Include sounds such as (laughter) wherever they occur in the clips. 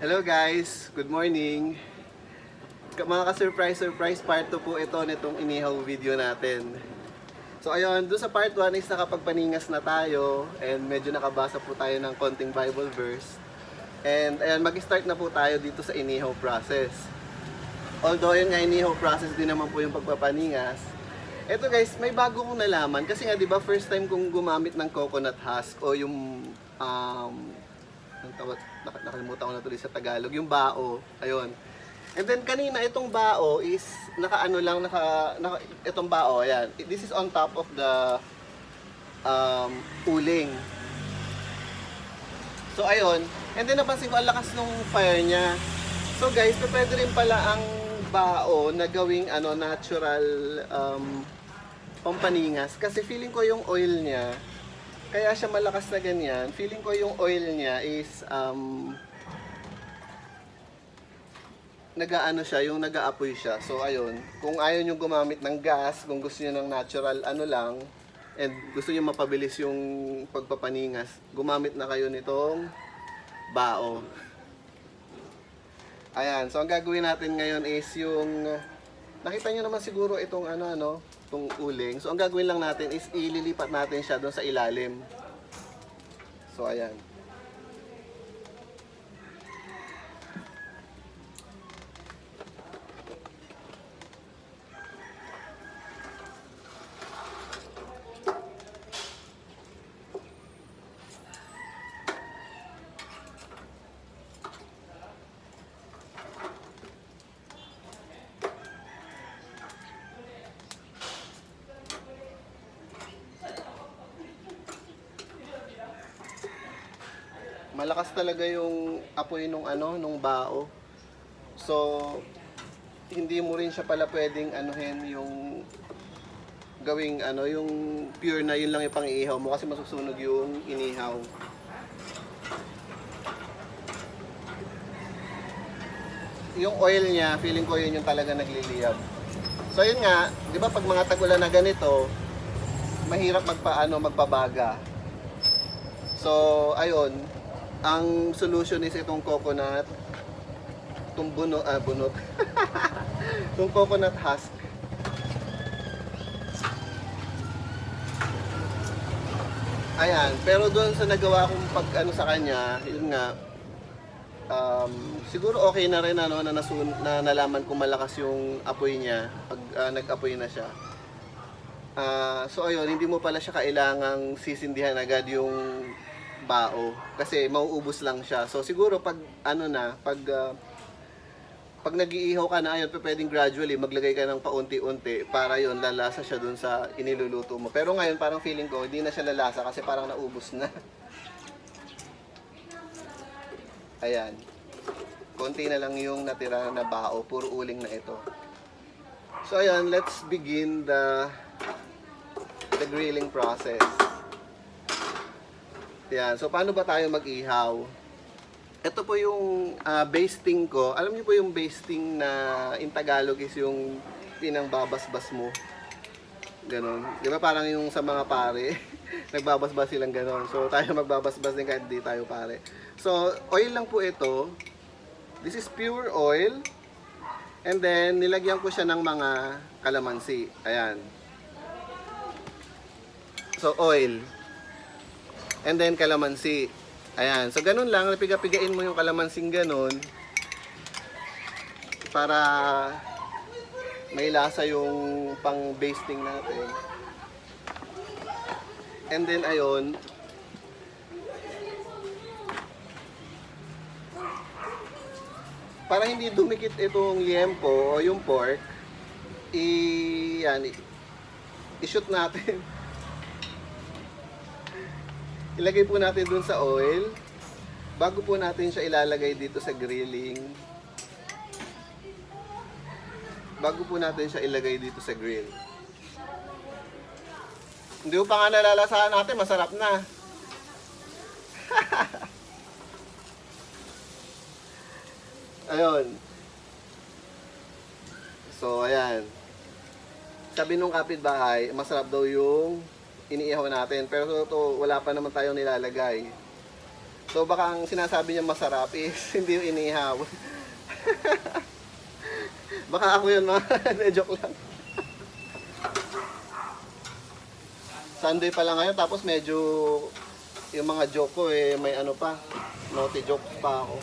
Hello guys, good morning. Mga ka-surprise, surprise part 2 po ito nitong inihaw video natin. So ayun, doon sa part 1 is nakapagpaningas na tayo and medyo nakabasa po tayo ng konting Bible verse. And ayan, mag-start na po tayo dito sa inihaw process. Although yun nga inihaw process din naman po yung pagpapaningas. Eto guys, may bago kong nalaman kasi nga 'di ba first time kong gumamit ng coconut husk o yung um ang tawag, nak- nakalimutan ko na tuloy sa Tagalog, yung bao, ayun. And then kanina itong bao is nakaano lang naka, naka itong bao, ayan. This is on top of the um uling. So ayun, and then napansin ko ang lakas ng fire niya. So guys, pwede rin pala ang bao na gawing ano natural um pampaningas kasi feeling ko yung oil niya kaya siya malakas na ganyan. Feeling ko yung oil niya is um nagaano siya, yung nag-aapoy siya. So ayun, kung ayaw nyo gumamit ng gas, kung gusto niyo ng natural ano lang, and gusto niyo mapabilis yung pagpapaningas, gumamit na kayo nitong bao. Ayan, so ang gagawin natin ngayon is yung nakita niyo naman siguro itong ano ano, itong uling. So ang gagawin lang natin is ililipat natin siya doon sa ilalim. So ayan. Malakas talaga yung apoy nung ano, nung bao. So, hindi mo rin siya pala pwedeng anuhin yung gawing ano, yung pure na yun lang yung pang-iihaw mo kasi masusunog yung inihaw. Yung oil niya, feeling ko yun yung talaga nagliliyab. So yun nga, 'di ba pag mga tagulan na ganito, mahirap magpaano magpabaga. So, ayun, ang solution is itong coconut, itong buno, ah, bunot, (laughs) itong coconut husk. Ayan, pero doon sa nagawa kong pag ano sa kanya, yun nga, um, siguro okay na rin ano, na, nasun, na nalaman kong malakas yung apoy niya pag ah, nag-apoy na siya. Ah, so ayun, hindi mo pala siya kailangang sisindihan agad yung bao kasi mauubos lang siya. So siguro pag ano na, pag ah, pag nag-iihaw ka na ayun, pwedeng gradually maglagay ka ng paunti-unti para yon lalasa siya dun sa iniluluto mo. Pero ngayon parang feeling ko hindi na siya lalasa kasi parang naubos na. (laughs) Ayan. Konti na lang yung natira na bao, puro uling na ito. So ayan, let's begin the the grilling process. Yan. So, paano ba tayo mag-ihaw? Ito po yung ah, basting ko. Alam niyo po yung basting na in Tagalog is yung pinangbabasbas mo. Ganon. Di ba parang yung sa mga pare, (laughs) nagbabasbas silang ganon. So, tayo magbabasbas din kahit di tayo pare. So, oil lang po ito. This is pure oil. And then, nilagyan ko siya ng mga kalamansi. Ayan. So, oil. And then, kalamansi. Ayan. So, ganun lang. Napiga-pigain mo yung kalamansing ganun. Para may lasa yung pang basting natin. And then, ayun. Para hindi dumikit itong liempo o yung pork, i yan, i-shoot natin. (laughs) Ilagay po natin dun sa oil. Bago po natin siya ilalagay dito sa grilling. Bago po natin siya ilagay dito sa grill. Hindi ko pa nga nalalasahan natin, masarap na. (laughs) Ayun. So, ayan. Sabi nung kapitbahay, masarap daw yung iniihaw natin. Pero to, wala pa naman tayong nilalagay. So baka ang sinasabi niya masarap is (laughs) hindi yung inihaw. (laughs) baka ako yun mga (laughs) joke lang. Sunday pa lang ngayon tapos medyo yung mga joke ko eh may ano pa, naughty joke pa ako.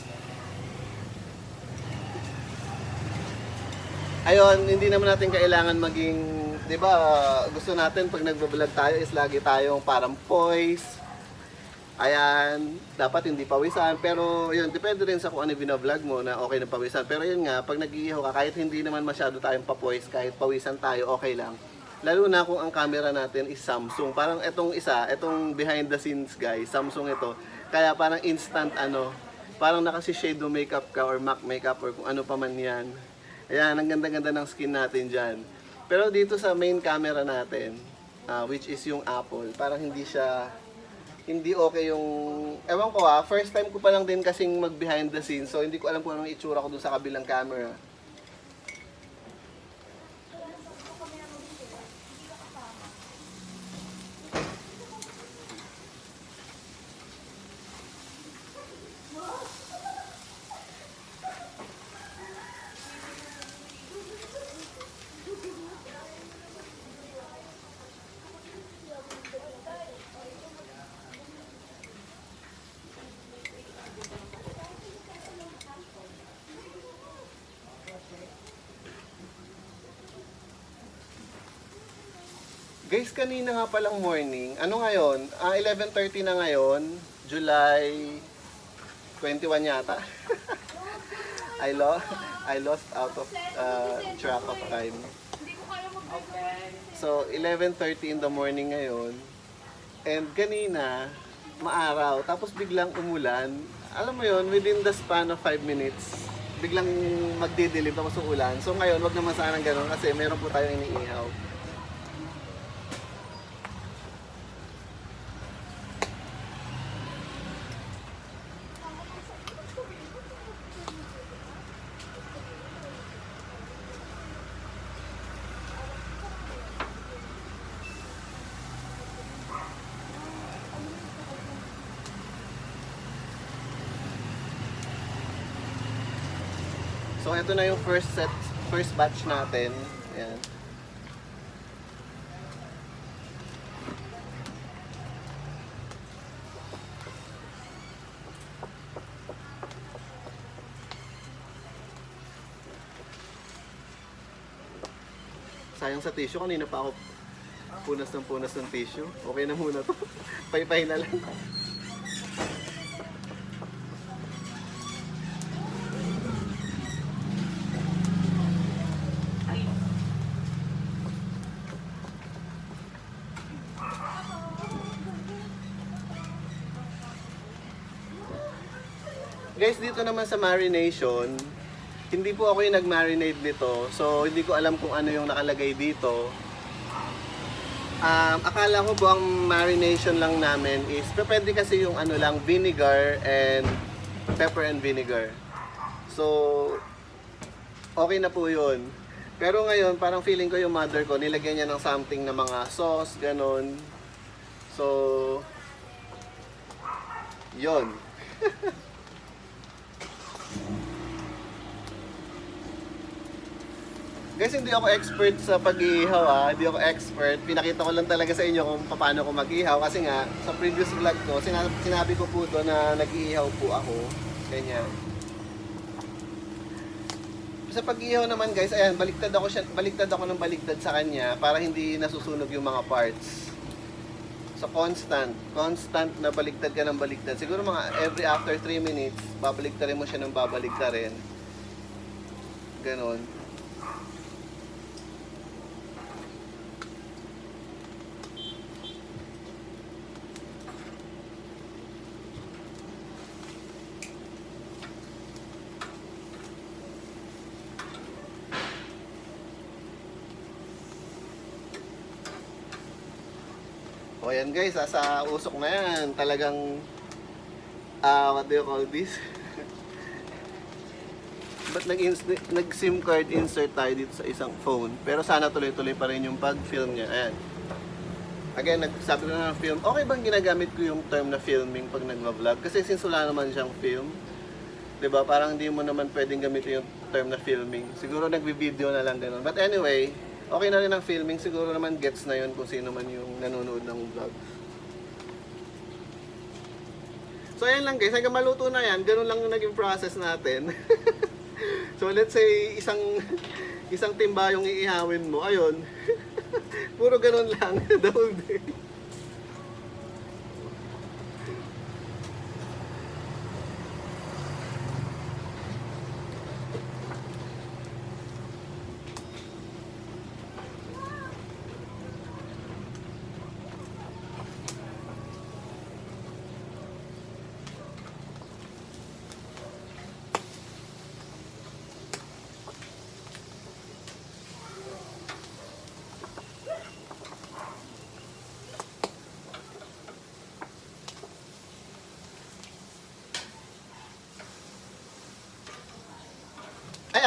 Ayun, hindi naman natin kailangan maging, 'di ba? Gusto natin pag nagbo-vlog tayo is lagi tayong parang poise. Ayan, dapat hindi pawisan. Pero yun, depende rin sa kung ano binablog mo na okay na pawisan. Pero yun nga, pag nag-iihaw ka, kahit hindi naman masyado tayong papoise, kahit pawisan tayo, okay lang. Lalo na kung ang camera natin is Samsung. Parang itong isa, itong behind the scenes guys, Samsung ito. Kaya parang instant ano, parang nakasi-shadow makeup ka or MAC makeup or kung ano pa man yan. Ayan, ang ganda-ganda ng skin natin dyan. Pero dito sa main camera natin, ah, which is yung Apple, parang hindi siya, hindi okay yung, ewan ko ah, first time ko pa lang din kasing mag behind the scenes, so hindi ko alam kung anong itsura ko dun sa kabilang camera. Guys, kanina nga palang morning, ano ngayon? Ah, 11.30 na ngayon, July 21 yata. (laughs) I lost, I lost out of uh, track of time. So, 11.30 in the morning ngayon. And kanina, maaraw, tapos biglang umulan. Alam mo yon within the span of 5 minutes, biglang magdidilim tapos uulan. So ngayon, wag naman sanang ganun kasi meron po tayong iniihaw. So ito na yung first set, first batch natin. Ayan. Sayang sa tissue, kanina pa ako punas ng punas ng tissue. Okay na muna to. (laughs) Paypay na lang. Guys, dito naman sa marination, hindi po ako yung nag-marinate nito. So, hindi ko alam kung ano yung nakalagay dito. Um, akala ko po ang marination lang namin is, pwede kasi yung ano lang, vinegar and pepper and vinegar. So, okay na po yun. Pero ngayon, parang feeling ko yung mother ko, nilagyan niya ng something na mga sauce, ganon. So, yon (laughs) Guys, hindi ako expert sa pag-iihaw ah. Hindi ako expert. Pinakita ko lang talaga sa inyo kung paano ko mag-ihaw. Kasi nga, sa previous vlog ko, sinabi, ko po doon na nag-iihaw po ako. Ganyan. Sa pag-ihaw naman guys, ayan, baliktad ako, siya, baliktad ako ng baliktad sa kanya para hindi nasusunog yung mga parts. So constant, constant na baliktad ka ng baliktad. Siguro mga every after 3 minutes, babaliktarin mo siya ng babaliktarin. Ganon. O yan guys, sa usok na yan, talagang, ah, what do you call this? (laughs) Ba't nag, nag SIM card insert tayo dito sa isang phone? Pero sana tuloy-tuloy pa rin yung pag-film niya. Ayan. again, nagsabi ko na ng film, okay bang ginagamit ko yung term na filming pag nagva-vlog? Kasi since wala naman siyang film, 'di ba? Parang hindi mo naman pwedeng gamitin yung term na filming. Siguro nagvi-video na lang ganun. But anyway, okay na rin ang filming. Siguro naman gets na yun kung sino man yung nanonood ng vlog. So ayan lang guys, hanggang maluto na yan, ganun lang yung naging process natin. (laughs) so let's say isang isang timba yung iihawin mo, ayun. (laughs) Puro ganun lang (laughs) the whole day.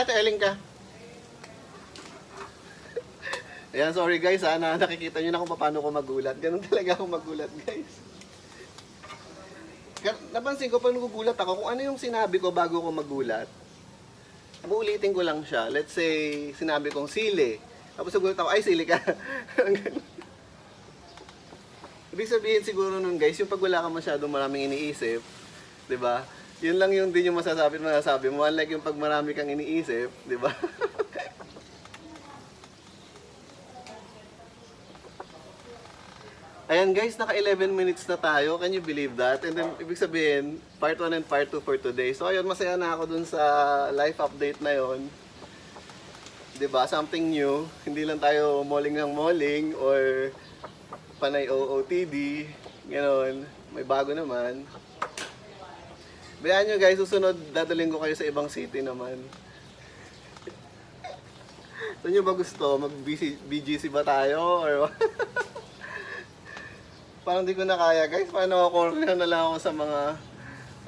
Ate Ellen ka. Ayan, sorry guys ha, na nakikita nyo na kung paano ko magulat. Ganun talaga ako magulat guys. Napansin ko pag nagugulat ako, kung ano yung sinabi ko bago ko magulat, uulitin ko lang siya. Let's say, sinabi kong sili. Tapos nagulat ako, ay sili ka. (laughs) Ibig sabihin siguro nun guys, yung pag wala ka masyadong maraming iniisip, 'di ba? Yun lang yung din yung masasabi masasabi mo. Unlike yung pag marami kang iniisip, 'di ba? (laughs) Ayan guys, naka 11 minutes na tayo. Can you believe that? And then, ibig sabihin, part 1 and part 2 for today. So ayun, masaya na ako dun sa life update na yon. ba? Something new. Hindi lang tayo malling ng malling or panay OOTD, gano'n. May bago naman. Bayaan nyo guys, susunod dadalhin ko kayo sa ibang city naman. Saan nyo ba gusto? Mag-BGC ba tayo? Or? (laughs) Parang di ko na kaya guys. Paano ako na lang ako sa mga...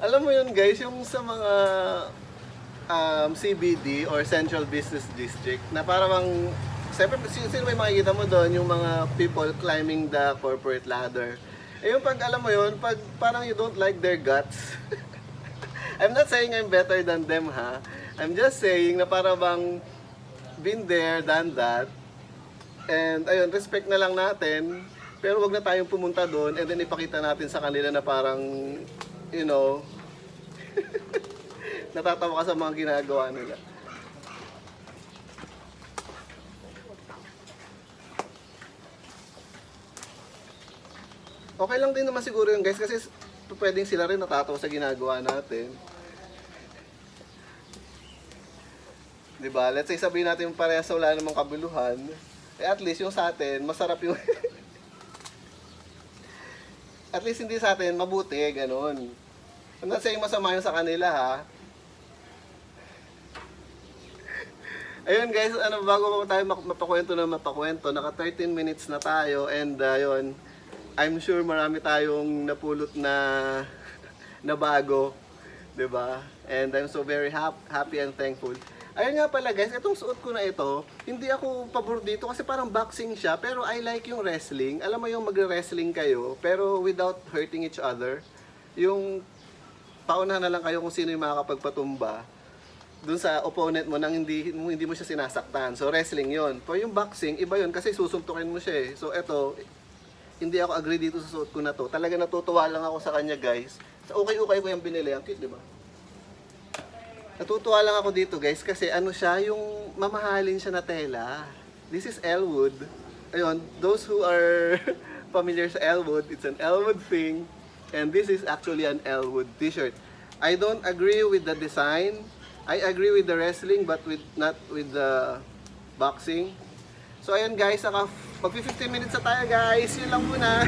Alam mo yun guys, yung sa mga um, CBD or Central Business District na parang Siyempre, sino may makikita mo doon, yung mga people climbing the corporate ladder. Eh yung pag alam mo yun, pag parang you don't like their guts. (laughs) I'm not saying I'm better than them ha. I'm just saying na para bang been there, done that. And ayun, respect na lang natin. Pero wag na tayong pumunta doon and then ipakita natin sa kanila na parang, you know, (laughs) natatawa ka sa mga ginagawa nila. Okay lang din naman siguro yun guys kasi pwedeng sila rin natatawa sa ginagawa natin. 'Di ba? Let's say sabihin natin parehas wala namang kabuluhan, eh at least yung sa atin, masarap yung (laughs) At least hindi sa atin mabuti, ganun. I'm not saying masama yung sa kanila ha. (laughs) Ayun guys, ano bago pa tayo mapakwento na mapakwento, naka 13 minutes na tayo and uh, I'm sure marami tayong napulot na (laughs) na bago, 'di ba? And I'm so very hap- happy and thankful. Ayun nga pala guys, itong suot ko na ito, hindi ako pabor dito kasi parang boxing siya, pero I like yung wrestling. Alam mo yung magre-wrestling kayo, pero without hurting each other. Yung paunahan na lang kayo kung sino yung makakapagpatumba dun sa opponent mo nang hindi hindi mo siya sinasaktan. So wrestling 'yon. Pero yung boxing, iba 'yon kasi susuntukin mo siya eh. So eto, hindi ako agree dito sa suot ko na to. Talaga natutuwa lang ako sa kanya, guys. Sa okay-okay ko yung binili. Ang cute, di ba? Natutuwa lang ako dito, guys, kasi ano siya, yung mamahalin siya na tela. This is Elwood. Ayun, those who are (laughs) familiar sa Elwood, it's an Elwood thing. And this is actually an Elwood t-shirt. I don't agree with the design. I agree with the wrestling, but with not with the boxing. So ayun guys, saka mag 15 minutes na tayo guys. Yun lang muna.